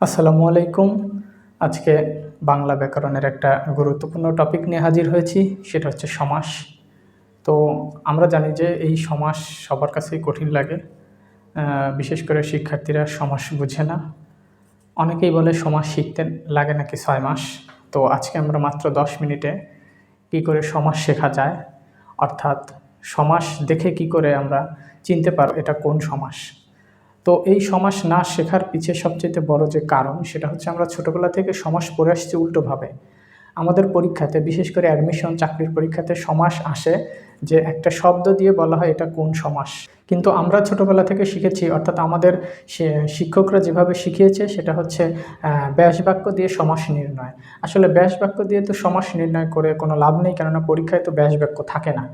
আসসালামু আলাইকুম। আজকে বাংলা ব্যাকরণের একটা গুরুত্বপূর্ণ টপিক নিয়ে হাজির হয়েছি, সেটা হচ্ছে সমাস। তো আমরা জানি যে এই সমাস সবার কাছেই কঠিন লাগে। বিশেষ করে শিক্ষার্থীরা সমাস বুঝে না। অনেকেই বলে সমাস শিখতে লাগে নাকি ছয় মাস। তো আজকে আমরা মাত্র দশ মিনিটে কী করে সমাস শেখা যায়, অর্থাৎ সমাস দেখে কি করে আমরা চিনতে পারব এটা কোন সমাস। তো এই সমাস না শেখার পিছে সবচেয়ে বড় যে কারণ, সেটা হচ্ছে আমরা ছোটোবেলা থেকে সমাস পড়ে আসছি উল্টোভাবে আমাদের পরীক্ষাতে, বিশেষ করে অ্যাডমিশন চাকরির পরীক্ষাতে সমাস আসে যে একটা শব্দ দিয়ে বলা হয় এটা কোন সমাস। কিন্তু আমরা ছোটোবেলা থেকে শিখেছি, অর্থাৎ আমাদের শিক্ষকরা যেভাবে শিখিয়েছে, সেটা হচ্ছে ব্যাস বাক্য দিয়ে সমাস নির্ণয়। আসলে ব্যাস বাক্য দিয়ে তো সমাস নির্ণয় করে কোনো লাভ নেই, কেননা পরীক্ষায় তো ব্যাস বাক্য থাকে না।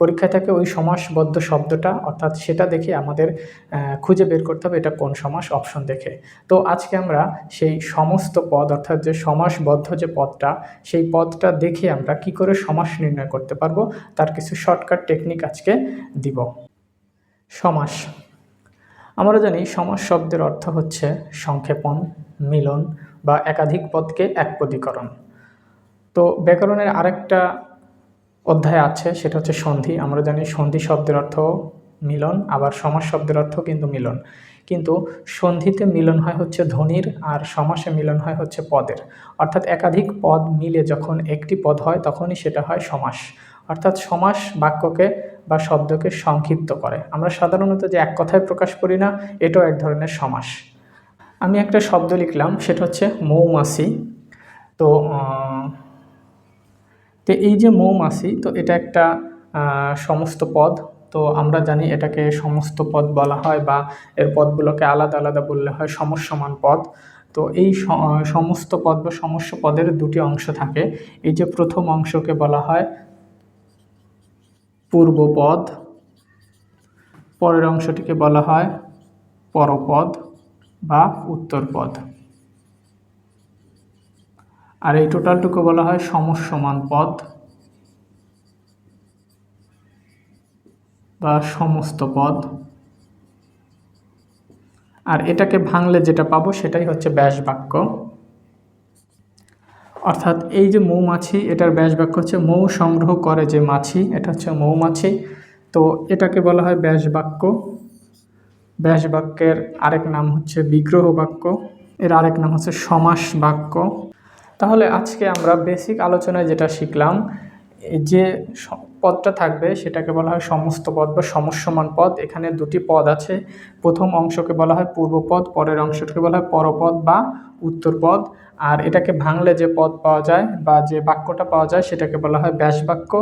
পরীক্ষায় থাকে ওই সমাসবদ্ধ শব্দটা, অর্থাৎ সেটা দেখে আমাদের খুঁজে বের করতে হবে এটা কোন সমাস, অপশন দেখে। তো আজকে আমরা সেই সমস্ত পদ, অর্থাৎ যে সমাসবদ্ধ যে পদটা, সেই পদটা দেখে আমরা কি করে সমাস নির্ণয় করতে পারব, তার কিছু শর্টকাট টেকনিক আজকে দিব। সমাস। আমরা জানি সমাস শব্দের অর্থ হচ্ছে সংক্ষেপণ, মিলন বা একাধিক পদকে একপদীকরণ। তো ব্যাকরণের আরেকটা অধ্যায় আছে, সেটা হচ্ছে সন্ধি। আমরা জানি সন্ধি শব্দের অর্থ মিলন, আবার সমাস শব্দের অর্থ কিন্তু মিলন। কিন্তু সন্ধিতে মিলন হয় হচ্ছে ধ্বনির, আর সমাসে মিলন হয় হচ্ছে পদের। অর্থাৎ একাধিক পদ মিলে যখন একটি পদ হয়, তখনই সেটা হয় সমাস। অর্থাৎ সমাস বাক্যকে বা শব্দকে সংক্ষিপ্ত করে। আমরা সাধারণত যে এক কথায় প্রকাশ করি না, এটাও এক ধরনের সমাস। আমি একটা শব্দ লিখলাম, সেটা হচ্ছে মৌমাছি। তো তো এই যে মৌমাছি, তো এটা একটা সমস্ত পদ। তো আমরা জানি এটাকে সমস্ত পদ বলা হয় বা এর পদগুলোকে আলাদা আলাদা বললে হয় সমস্যমান পদ। তো এই সমস্ত পদ বা সমস্ত পদের দুটি অংশ থাকে। এই যে প্রথম অংশকে বলা হয় পূর্বপদ পরের অংশটিকে বলা হয় পরপদ বা উত্তরপদ আর এই টোটালটুকু বলা হয় সমস্যমান পদ বা সমস্ত পদ। আর এটাকে ভাঙলে যেটা পাবো সেটাই হচ্ছে ব্যাস বাক্য। অর্থাৎ এই যে মৌমাছি, এটার ব্যাস বাক্য হচ্ছে মৌ সংগ্রহ করে যে মাছি, এটা হচ্ছে মৌমাছি। তো এটাকে বলা হয় ব্যাস বাক্য। ব্যাস বাক্যের আরেক নাম হচ্ছে বিগ্রহ বাক্য। এর আরেক নাম হচ্ছে সমাস বাক্য। তাহলে আজকে আমরা বেসিক আলোচনায় যেটা শিখলাম যে পদটা থাকবে সেটাকে বলা হয় সমস্ত পদ বা সমস্যমান পদ। এখানে দুটি পদ আছে। প্রথম অংশকে বলা হয় পূর্বপদ, পরের অংশটাকে বলা হয় পরপদ বা উত্তরপদ। আর এটাকে ভাঙলে যে পদ পাওয়া যায় বা যে বাক্যটা পাওয়া যায় সেটাকে বলা হয় ব্যাস বাক্য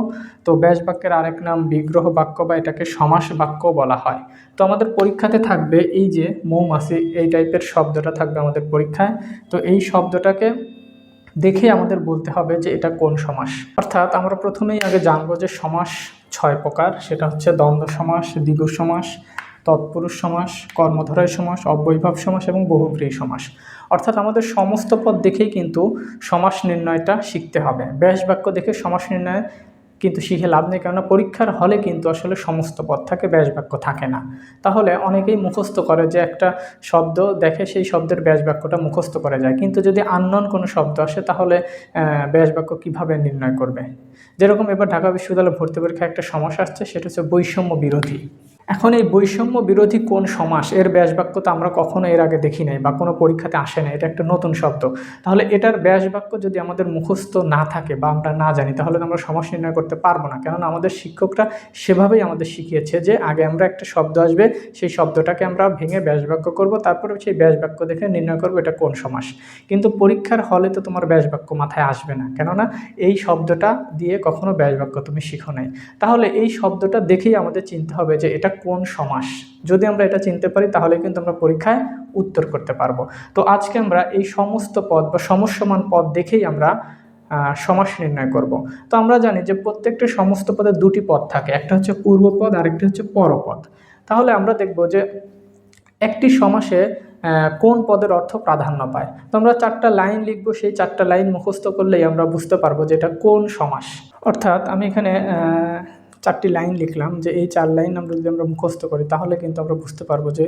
তো ব্যাস বাক্যের আরেক নাম বিগ্রহ বাক্য বা এটাকে সমাস বাক্য বলা হয়। তো আমাদের পরীক্ষাতে থাকবে এই যে মৌমাছি, এই টাইপের শব্দটা থাকবে আমাদের পরীক্ষায়। তো এই শব্দটাকে দেখে আমাদের বলতে হবে যে এটা কোন সমাস। অর্থাৎ আমরা প্রথমেই আগে জানব যে সমাস ছয় প্রকার। সেটা হচ্ছে দ্বন্দ্ব সমাস দ্বিগু সমাস, তৎপুরুষ সমাস, কর্মধারয় সমাস অব্যয়ভাব সমাস এবং বহুগ্রী সমাস। অর্থাৎ আমাদের সমস্ত পদ দেখেই কিন্তু সমাস নির্ণয়টা শিখতে হবে। ব্যাস বাক্য দেখে সমাস নির্ণয় কিন্তু শিখে লাভ নেই, কেননা পরীক্ষার হলে কিন্তু আসলে সমস্ত পদ থাকে, ব্যাসবাক্য থাকে না। তাহলে অনেকেই মুখস্থ করে যে একটা শব্দ দেখে সেই শব্দের ব্যাসবাক্যটা মুখস্থ করা যায়। কিন্তু যদি আননন কোনো শব্দ আসে, তাহলে ব্যাসবাক্য কীভাবে নির্ণয় করবে? যেরকম এবার ঢাকা বিশ্ববিদ্যালয়ে ভর্তি পরীক্ষায় একটা সমস্যা আসছে, সেটা হচ্ছে বৈষম্য বিরোধী। এখন এই বৈষম্য বিরোধী কোন সমাস? এর ব্যাস বাক্য তো আমরা কখনো এর আগে দেখি নাই বা কোনো পরীক্ষাতে আসে না এটা একটা নতুন শব্দ। তাহলে এটার ব্যাস বাক্য যদি আমাদের মুখস্থ না থাকে বা আমরা না জানি, তাহলে আমরা সমাস নির্ণয় করতে পারব না। কেননা আমাদের শিক্ষকরা সেভাবেই আমাদের শিখিয়েছে যে আগে আমরা একটা শব্দ আসবে, সেই শব্দটাকে আমরা ভেঙে ব্যাস বাক্য করব, তারপরে সেই ব্যাস বাক্য দেখে নির্ণয় করব এটা কোন সমাস। কিন্তু পরীক্ষার হলে তো তোমার ব্যাস বাক্য মাথায় আসবে না। কেননা এই শব্দটা দিয়ে কখনো ব্যাস বাক্য তুমি শিখো নাই। তাহলে এই শব্দটা দেখেই আমাদের চিনতে হবে যে এটা কোন সমাস? যদি আমরা এটা চিনতে পারি, তাহলে কিন্তু আমরা পরীক্ষায় উত্তর করতে পারব। তো আজকে আমরা এই সমস্ত পদ বা সমস্যমান পদ দেখেই আমরা সমাস নির্ণয় করব। তো আমরা জানি যে প্রত্যেকটা সমস্ত পদে দুটি পদ থাকে। একটা হচ্ছে পূর্বপদ আরেকটি হচ্ছে পরপদ তাহলে আমরা দেখব যে একটি সমাসে কোন পদের অর্থ প্রাধান্য পায়। তো আমরা চারটা লাইন লিখব, সেই চারটা লাইন মুখস্থ করলেই আমরা বুঝতে পারব যে এটা কোন সমাস। অর্থাৎ আমি এখানে চারটি লাইন লিখলাম যে এই চার লাইন আমরা যদি আমরা মুখস্থ করি, তাহলে কিন্তু আমরা বুঝতে পারব যে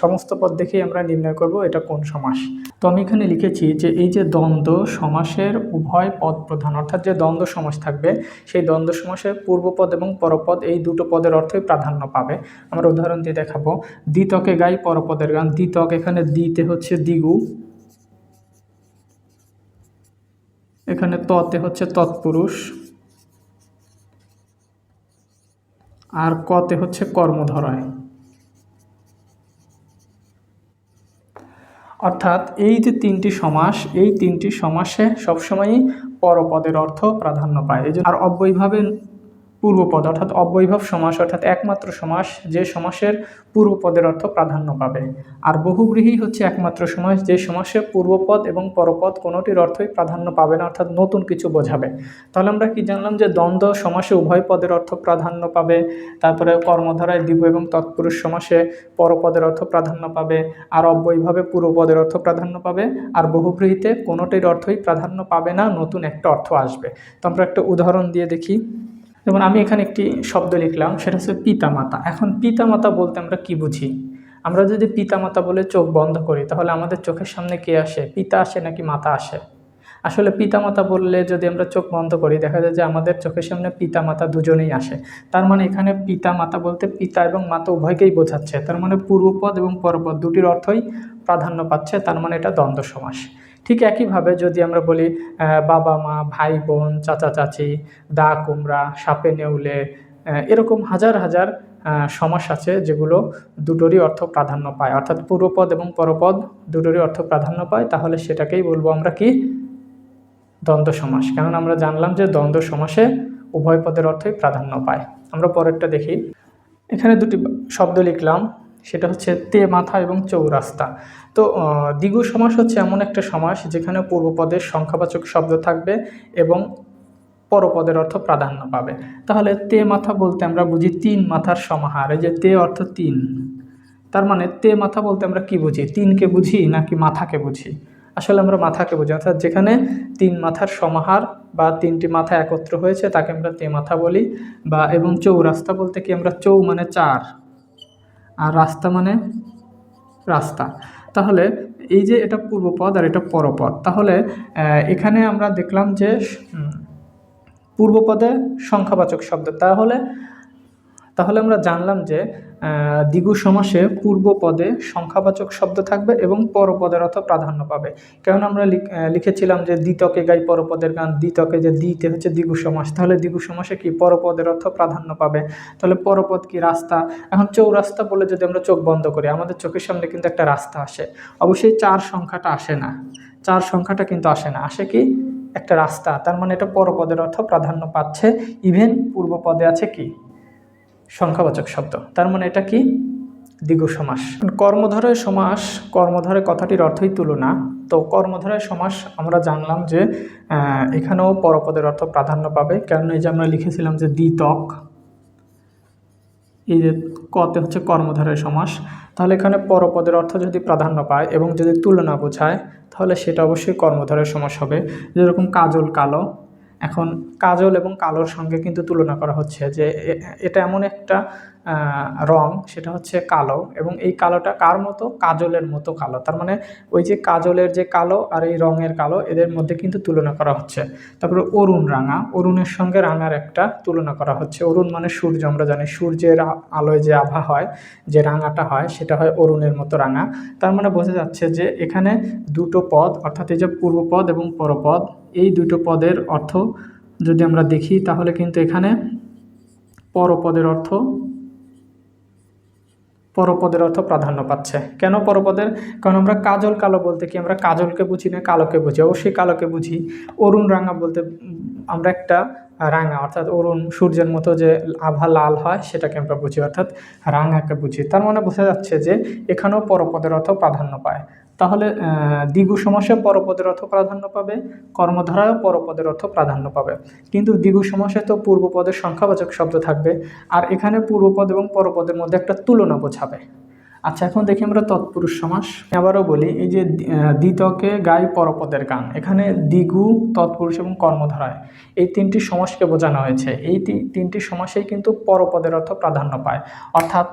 সমস্ত পদ দেখেই আমরা নির্ণয় করব এটা কোন সমাস। তো আমি এখানে লিখেছি যে এই যে দ্বন্দ্ব সমাসের উভয় পদ প্রধান, অর্থাৎ যে দ্বন্দ্ব সমাস থাকবে, সেই দ্বন্দ্ব সমাসের পূর্বপদ এবং পরপদ এই দুটো পদের অর্থই প্রাধান্য পাবে। আমরা উদাহরণ দিয়ে দেখাবো। দ্বিতকে গাই পরপদের গান। দ্বিতক এখানে দ্বিতে হচ্ছে দ্বিগু। এখানে ততে হচ্ছে তৎপুরুষ। আর কতে হচ্ছে কর্মধরায়। অর্থাৎ এই যে তিনটি সমাস, এই তিনটি সমাসে সবসময়ই পরপদের অর্থ প্রাধান্য পায়। এই আর অব্যয়ভাবে পূর্বপদ, অর্থাৎ অব্যয়ভাব সমাস, অর্থাৎ একমাত্র সমাস, যে সমাসের পূর্বপদের অর্থ প্রাধান্য পাবে। আর বহুব্রীহি হচ্ছে একমাত্র সমাস, যে সমাসে পূর্বপদ এবং পরপদ কোনোটির অর্থই প্রাধান্য পাবে না, অর্থাৎ নতুন কিছু বোঝাবে। তাহলে আমরা কি জানলাম যে দ্বন্দ্ব সমাসে উভয় পদের অর্থ প্রাধান্য পাবে, তারপরে কর্মধারায় দিব এবং তৎপুরুষ সমাসে পরপদের অর্থ প্রাধান্য পাবে, আর অব্যয়ভাবে পূর্বপদের অর্থ প্রাধান্য পাবে, আর বহুব্রীহিতে কোনোটির অর্থই প্রাধান্য পাবে না, নতুন একটা অর্থ আসবে। তো আমরা একটা উদাহরণ দিয়ে দেখি। যেমন আমি এখানে একটি শব্দ লিখলাম, সেটা হচ্ছে পিতামাতা। এখন পিতামাতা বলতে আমরা কি বুঝি? আমরা যদি পিতামাতা বলে চোখ বন্ধ করি, তাহলে আমাদের চোখের সামনে কে আসে? পিতা আসে নাকি মাতা আসে? আসলে পিতামাতা বললে যদি আমরা চোখ বন্ধ করি, দেখা যায় যে আমাদের চোখের সামনে পিতামাতা দুজনেই আসে। তার মানে এখানে পিতামাতা বলতে পিতা এবং মাতা উভয়কেই বোঝাচ্ছে। তার মানে পূর্বপদ এবং পরপদ দুটির অর্থই প্রাধান্য পাচ্ছে, তার মানে এটা দ্বন্দ্ব সমাস। ঠিক একইভাবে যদি আমরা বলি বাবা, মা, ভাই, বোন, চাচা, চাচি, দা, কুমড়া, সাপে, নেউলে এরকম হাজার হাজার সমাস আছে যেগুলো দুটোরই অর্থ প্রাধান্য পায়। অর্থাৎ পূর্বপদ এবং পরপদ দুটোরই অর্থ প্রাধান্য পায়। তাহলে সেটাকেই বলব আমরা কি? দ্বন্দ্ব সমাস। কেননা আমরা জানলাম যে দ্বন্দ্ব সমাসে উভয় পদের অর্থই প্রাধান্য পায়। আমরা পরেরটা দেখি। এখানে দুটি শব্দ লিখলাম। সেটা হচ্ছে তে মাথা এবং চৌরাস্তা। তো দ্বিগু সমাস হচ্ছে এমন একটা সমাস যেখানে পূর্বপদের সংখ্যাবাচক শব্দ থাকবে এবং পরপদের অর্থ প্রাধান্য পাবে। তাহলে তে মাথা বলতে আমরা বুঝি তিন মাথার সমাহার। এই যে তে অর্থ তিন। তার মানে তে মাথা বলতে আমরা কি বুঝি? তিনকে বুঝি নাকি মাথাকে বুঝি? আসলে আমরা মাথাকে বুঝি। অর্থাৎ যেখানে তিন মাথার সমাহার বা তিনটি মাথা একত্র হয়েছে তাকে আমরা তে মাথা বলি বা এবং চৌরাস্তা বলতে কি আমরা চৌ মানে চার। আর রাস্তা মানে রাস্তা। তাহলে এই যে এটা পূর্বপদ আর এটা পরপদ, তাহলে এখানে আমরা দেখলাম যে পূর্বপদে সংখ্যাবাচক শব্দ। তাহলে তাহলে আমরা জানলাম যে দ্বিগু সমাসে পূর্বপদে সংখ্যাবাচক শব্দ থাকবে এবং পরপদের অর্থ প্রাধান্য পাবে। কারণ আমরা লিখ- লিখেছিলাম যে দ্বিতকে গাই পরপদের গান, দ্বিতকে যে দ্বিতে হচ্ছে দ্বিগু সমাস। তাহলে দ্বিগু সমাসে কি পরপদের অর্থ প্রাধান্য পাবে? তাহলে পরপদ কি রাস্তা? এখন চৌরাস্তা বলে যদি আমরা চোখ বন্ধ করি, আমাদের চোখের সামনে কিন্তু একটা রাস্তা আসে। অবশ্যই চার সংখ্যাটা আসে না। চার সংখ্যাটা কিন্তু আসে না। আসে কি? একটা রাস্তা। তার মানে এটা পরপদের অর্থ প্রাধান্য পাচ্ছে। ইভেন পূর্বপদে আছে কি? সংখ্যাবাচক শব্দ। তার মানে এটা কি? দ্বিগু সমাস। কর্মধারয় সমাস কর্মধারয় কথাটির অর্থই তুলনা। তো কর্মধারয় সমাস আমরা জানলাম যে এখানেও পরপদের অর্থ প্রাধান্য পাবে। কারণ এই যে আমরা লিখেছিলাম যে দ্বিতক, এই যে কতে হচ্ছে কর্মধারয় সমাস, তাহলে এখানে পরপদের অর্থ যদি প্রাধান্য পায় এবং যদি তুলনা বোঝায়, তাহলে সেটা অবশ্যই কর্মধারয় সমাস হবে। যেরকম কাজল কালো এখন কাজল এবং কালোর সঙ্গে কিন্তু তুলনা করা হচ্ছে যে এটা এমন একটা রং, সেটা হচ্ছে কালো এবং এই কালোটা কার মতো? কাজলের মতো কালো। তার মানে ওই যে কাজলের যে কালো আর এই রঙের কালো, এদের মধ্যে কিন্তু তুলনা করা হচ্ছে। তারপরে অরুণ রাঙা, অরুণের সঙ্গে রাঙার একটা তুলনা করা হচ্ছে। অরুণ মানে সূর্য, আমরা জানি সূর্যের আলোয় যে আভা হয়, যে রাঙাটা হয়, সেটা হয় অরুণের মতো রাঙা। তার মানে বোঝা যাচ্ছে যে এখানে দুটো পদ, অর্থাৎ এই যে পূর্বপদ এবং পরপদ এই দুটো পদের অর্থ যদি আমরা দেখি, তাহলে কিন্তু এখানে পরপদের অর্থ পরপদের অর্থ প্রাধান্য পাচ্ছে। কেন পরপদের? কারণ আমরা কাজল কালো বলতে কি? আমরা কাজলকে বুঝি না, কালোকে বুঝি। অবশ্যই কালোকে বুঝি। অরুণ রাঙা বলতে আমরা একটা রাঙা, অর্থাৎ অরুণ সূর্যের মতো যে আভা লাল হয়, সেটাকে আমরা বুঝি। অর্থাৎ রাঙাকে বুঝি। তার মানে বোঝা যাচ্ছে যে এখানেও পরপদের অর্থ প্রাধান্য পায়। তাহলে দ্বিগু সমাসে পরপদের অর্থ প্রাধান্য পাবে কর্মধারায়ও পরপদের অর্থ প্রাধান্য পাবে। কিন্তু দ্বিগু সমাসে তো পূর্বপদের সংখ্যাবাচক শব্দ থাকবে, আর এখানে পূর্বপদ এবং পরপদের মধ্যে একটা তুলনা বোঝাবে। আচ্ছা এখন দেখি আমরা তৎপুরুষ সমাস। আবারও বলি, এই যে দ্বিতকে গাই পরপদের গান, এখানে দ্বিগু, তৎপুরুষ এবং কর্মধারায় এই তিনটি সমাসকে বোঝানো হয়েছে। এই তিনটি সমাসেই কিন্তু পরপদের অর্থ প্রাধান্য পায়। অর্থাৎ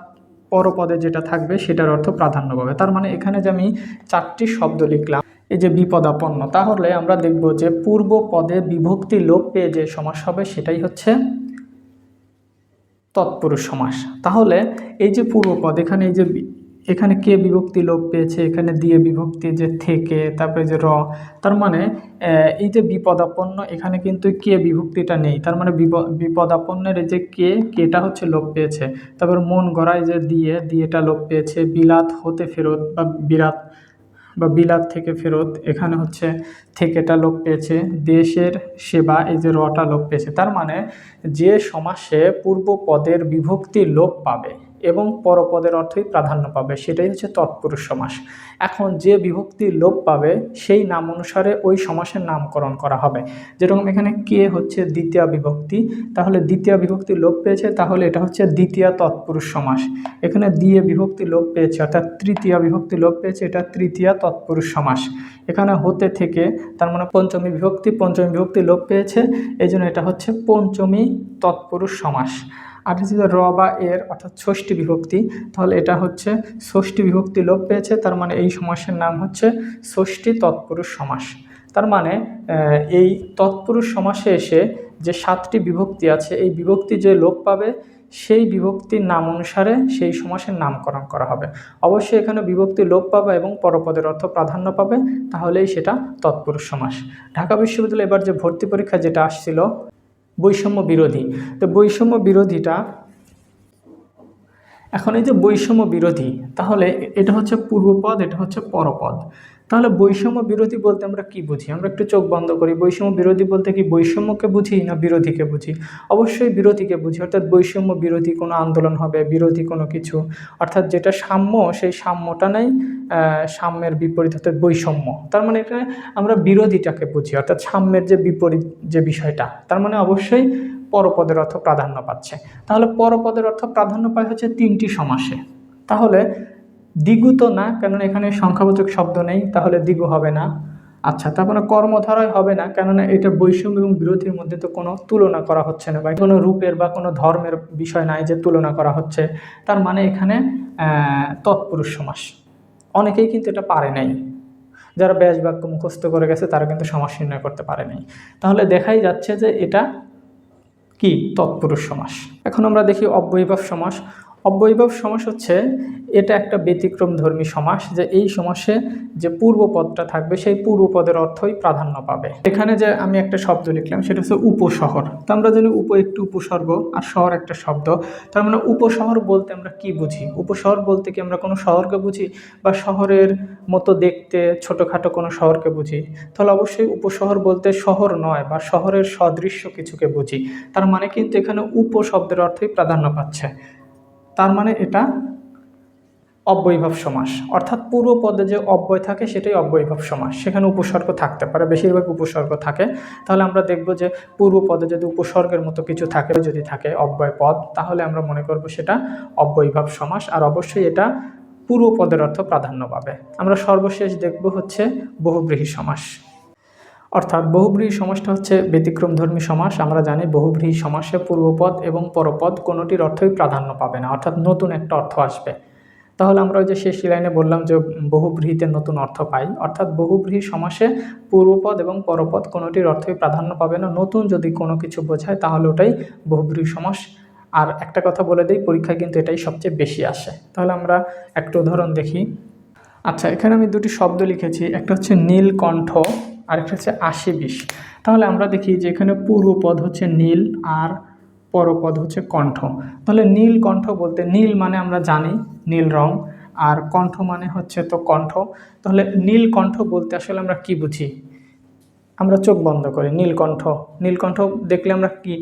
পরপদে যেটা থাকবে সেটার অর্থ প্রাধান্য পাবে। তার মানে এখানে যে আমি চারটি শব্দ লিখলাম, এই যে বিপদাপন্ন, তাহলে আমরা দেখব যে পূর্ব পদে বিভক্তি লোপ পেয়ে যে সমাস হবে সেটাই হচ্ছে তৎপুরুষ সমাস। তাহলে এই যে পূর্বপদ এখানে এই যে এখানে কে বিভক্তি লোপ পেয়েছে? এখানে দিয়ে বিভক্তি যে থেকে, তারপরে যে র, তার মানে এই যে বিপদাপন্ন, এখানে কিন্তু কে বিভক্তিটা নেই। তার মানে বিপ- বিপদাপন্নের এই যে কে, কেটা হচ্ছে লোপ পেয়েছে। তারপর মন গড়ায় যে দিয়ে, দিয়েটা লোপ পেয়েছে। বিলাত হতে ফেরত বা বিরাট বা বিলাত থেকে ফেরত, এখানে হচ্ছে থেকেটা লোপ পেয়েছে। দেশের সেবা, এই যে রটা লোপ পেয়েছে। তার মানে যে সমাসে পূর্ব পদের বিভক্তি লোপ পাবে এবং পরপদের অর্থই প্রাধান্য পাবে, সেটাই হচ্ছে তৎপুরুষ সমাস। এখন যে বিভক্তি লোপ পাবে, সেই নাম অনুসারে ওই সমাসের নামকরণ করা হবে। যেরকম এখানে কে হচ্ছে দ্বিতীয় বিভক্তি, তাহলে দ্বিতীয় বিভক্তি লোপ পেয়েছে, তাহলে এটা হচ্ছে দ্বিতীয় তৎপুরুষ সমাস। এখানে দিয়ে বিভক্তি লোপ পেয়েছে, অর্থাৎ তৃতীয় বিভক্তি লোপ পেয়েছে, এটা তৃতীয় তৎপুরুষ সমাস। এখানে হতে থেকে, তার মানে পঞ্চমী বিভক্তি পঞ্চমী বিভক্তি লোপ পেয়েছে এই এটা হচ্ছে পঞ্চমী তৎপুরুষ সমাস। হচ্ছে র বা এর অর্থাৎ ষষ্ঠী বিভক্তি, তাহলে এটা হচ্ছে ষষ্ঠী বিভক্তি লোপ পেয়েছে, তার মানে এই সমাসের নাম হচ্ছে ষষ্ঠী তৎপুরুষ সমাস। তার মানে এই তৎপুরুষ সমাসে এসে যে সাতটি বিভক্তি আছে, এই বিভক্তি যে লোপ পাবে, সেই বিভক্তির নাম অনুসারে সেই সমাসের নামকরণ করা হবে। অবশ্যই এখানে বিভক্তি লোপ পাবে এবং পরপদের অর্থ প্রাধান্য পাবে, তাহলেই সেটা তৎপুরুষ সমাস। ঢাকা বিশ্ববিদ্যালয়ে এবার যে ভর্তি পরীক্ষা যেটা আসছিল বৈষম্য বিরোধী। তো বৈষম্য বিরোধীটা এখন এই যে বৈষম্য বিরোধী, তাহলে এটা হচ্ছে পূর্বপদ, এটা হচ্ছে পরপদ। তাহলে বৈষম্য বিরোধী বলতে আমরা কি বুঝি? আমরা একটু চোখ বন্ধ করি, বৈষম্য বিরোধী বলতে কি বৈষম্যকে বুঝি না বিরোধীকে বুঝি? অবশ্যই বিরোধীকে বুঝি, অর্থাৎ বৈষম্য বিরোধী কোনো আন্দোলন হবে, বিরোধী কোনো কিছু, অর্থাৎ যেটা সাম্য, সেই সাম্যটা নেই সাম্যের বিপরীত, অর্থাৎ বৈষম্য। তার মানে এখানে আমরা বিরোধীটাকে বুঝি, অর্থাৎ সাম্যের যে বিপরীত যে বিষয়টা, তার মানে অবশ্যই পরপদের অর্থ প্রাধান্য পাচ্ছে। তাহলে পরপদের অর্থ প্রাধান্য পায় হচ্ছে তিনটি সমাসে। তাহলে দ্বিগু তো না, কেননা এখানে সংখ্যাবাচক শব্দ নেই, তাহলে দ্বিগু হবে না। আচ্ছা তারপরে কর্মধারায় হবে না, কেননা এটা বৈষম্য এবং বিরোধীর মধ্যে তো কোনো তুলনা করা হচ্ছে না, বা কোনো রূপের বা কোনো ধর্মের বিষয় নাই যে তুলনা করা হচ্ছে। তার মানে এখানে তৎপুরুষ সমাস। অনেকেই কিন্তু এটা পারে নাই। যারা ব্যাস বাক্য মুখস্থ করে গেছে, তারা কিন্তু সমাস নির্ণয় করতে পারে নাই। তাহলে দেখাই যাচ্ছে যে এটা কি? তৎপুরুষ সমাস। এখন আমরা দেখি অব্যয়ীভাব সমাস। অব্যয়ীভাব সমাস হচ্ছে, এটা একটা ব্যতিক্রম ধর্মী সমাস যে এই সমাসে যে পূর্বপদটা থাকবে, সেই পূর্বপদের অর্থই প্রাধান্য পাবে। এখানে যে আমি একটা শব্দ লিখলাম, সেটা হচ্ছে উপশহর তো আমরা জানি উপ একটি উপসর্গ আর শহর একটা শব্দ। তার মানে উপশহর বলতে আমরা কি বুঝি? উপশহর বলতে কি আমরা কোনো শহরকে বুঝি বা শহরের মতো দেখতে ছোটোখাটো কোনো শহরকে বুঝি? তাহলে অবশ্যই উপশহর বলতে শহর নয় বা শহরের সদৃশ্য কিছুকে বুঝি। তার মানে কিন্তু এখানে উপশব্দের অর্থই প্রাধান্য পাচ্ছে। তার মানে এটা অব্যয়ীভাব সমাস। অর্থাৎ পূর্ব পদে যে অব্যয় থাকে সেটাই অব্যয়ীভাব সমাস। সেখানে উপসর্গ থাকতে পারে, বেশিরভাগ উপসর্গ থাকে। তাহলে আমরা দেখব যে পূর্ব পদে যদি উপসর্গের মতো কিছু থাকে, যদি থাকে অব্যয় পদ, তাহলে আমরা মনে করব সেটা অব্যয়ীভাব সমাস। আর অবশ্যই এটা পূর্ব পদের অর্থ প্রাধান্য পাবে। আমরা সর্বশেষ দেখব হচ্ছে বহুব্রীহি সমাস। অর্থাৎ বহুব্রীহি সমাসটা হচ্ছে ব্যতিক্রমধর্মী সমাস। আমরা জানি বহুব্রীহি সমাসে পূর্বপদ এবং পরপদ কোনোটির অর্থই প্রাধান্য পাবে না, অর্থাৎ নতুন একটা অর্থ আসবে। তাহলে আমরা ওই যে শেষ লাইনে বললাম যে বহুব্রীহিতে নতুন অর্থ পাই, অর্থাৎ বহুব্রীহি সমাসে পূর্বপদ এবং পরপদ কোনোটির অর্থই প্রাধান্য পাবে না। নতুন যদি কোনো কিছু বোঝায়, তাহলে ওটাই বহুব্রীহি সমাস। আর একটা কথা বলে দিই, পরীক্ষায় কিন্তু এটাই সবচেয়ে বেশি আসে। তাহলে আমরা একটা উদাহরণ দেখি। আচ্ছা এখানে আমি দুটি শব্দ লিখেছি, একটা হচ্ছে নীলকণ্ঠ আর একটা হচ্ছে আশি বিষ তাহলে আমরা দেখি যে এখানে পূর্বপদ হচ্ছে নীল আর পরপদ হচ্ছে কণ্ঠ। তাহলে নীল কণ্ঠ বলতে নীল মানে আমরা জানি, নীল রং, আর কণ্ঠ মানে হচ্ছে তো কণ্ঠ। তাহলে নীল কণ্ঠ বলতে আসলে আমরা কি বুঝি? আমরা চোখ বন্ধ করি নীলকণ্ঠ নীলকণ্ঠ দেখলে আমরা কি?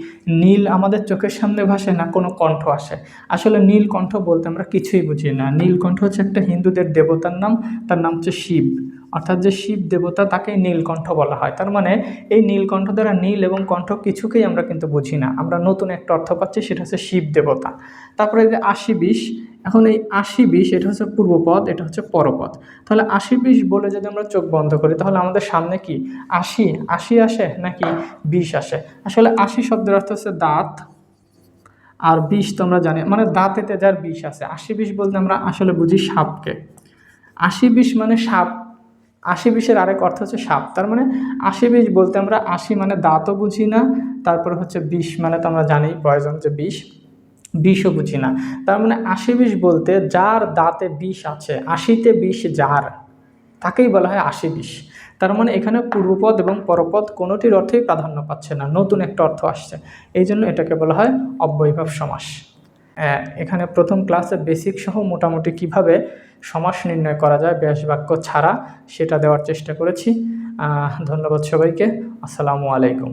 নীল আমাদের চোখের সামনে ভাসে না, কোনো কণ্ঠ আসে? আসলে নীলকণ্ঠ বলতে আমরা কিছুই বুঝি না। নীলকণ্ঠ হচ্ছে একটা হিন্দুদের দেবতার নাম, তার নাম হচ্ছে শিব। অর্থাৎ যে শিব দেবতা তাকে নীলকণ্ঠ বলা হয়। তার মানে এই নীলকণ্ঠ দ্বারা নীল এবং কণ্ঠ কিছুকেই আমরা কিন্তু বুঝি না। আমরা নতুন একটা অর্থ পাচ্ছি, সেটা হচ্ছে শিব দেবতা। তারপরে যে আশি বিষ এখন এই আশি বিশ, এটা হচ্ছে পূর্বপদ, এটা হচ্ছে পরপদ। তাহলে আশি বিশ বলে যদি আমরা চোখ বন্ধ করি, তাহলে আমাদের সামনে কি? আশি আশি আসে নাকি বিষ আসে? আসলে আশি শব্দের অর্থ হচ্ছে দাঁত, আর বিষ তো আমরা জানি মানে দাঁতেতে যার বিষ আছে। আশি বিষ বলতে আমরা আসলে বুঝি সাপকে। আশি বিষ মানে সাপ। আশি বিষের আরেক অর্থ হচ্ছে সাপ। তার মানে আশি বিষ বলতে আমরা আশি মানে দাঁতও বুঝি না, তারপরে হচ্ছে বিষ মানে তো আমরা জানি পয়জন যে বিষ বিষও বুঝি না। তার মানে আশি বিষ বলতে যার দাঁতে বিষ আছে, আশিতে বিষ যার, তাকেই বলা হয় আশি বিষ। তার মানে এখানে পূর্বপদ এবং পরপদ কোনোটির অর্থেই প্রাধান্য পাচ্ছে না, নতুন একটা অর্থ আসছে। এই জন্য এটাকে বলা হয় অব্যয়ভাব সমাস। এখানে প্রথম ক্লাসে বেসিক সহ মোটামুটি কীভাবে সমাস নির্ণয় করা যায় ব্যাস বাক্য ছাড়া সেটা দেওয়ার চেষ্টা করেছি। ধন্যবাদ সবাইকে। আসসালামু আলাইকুম।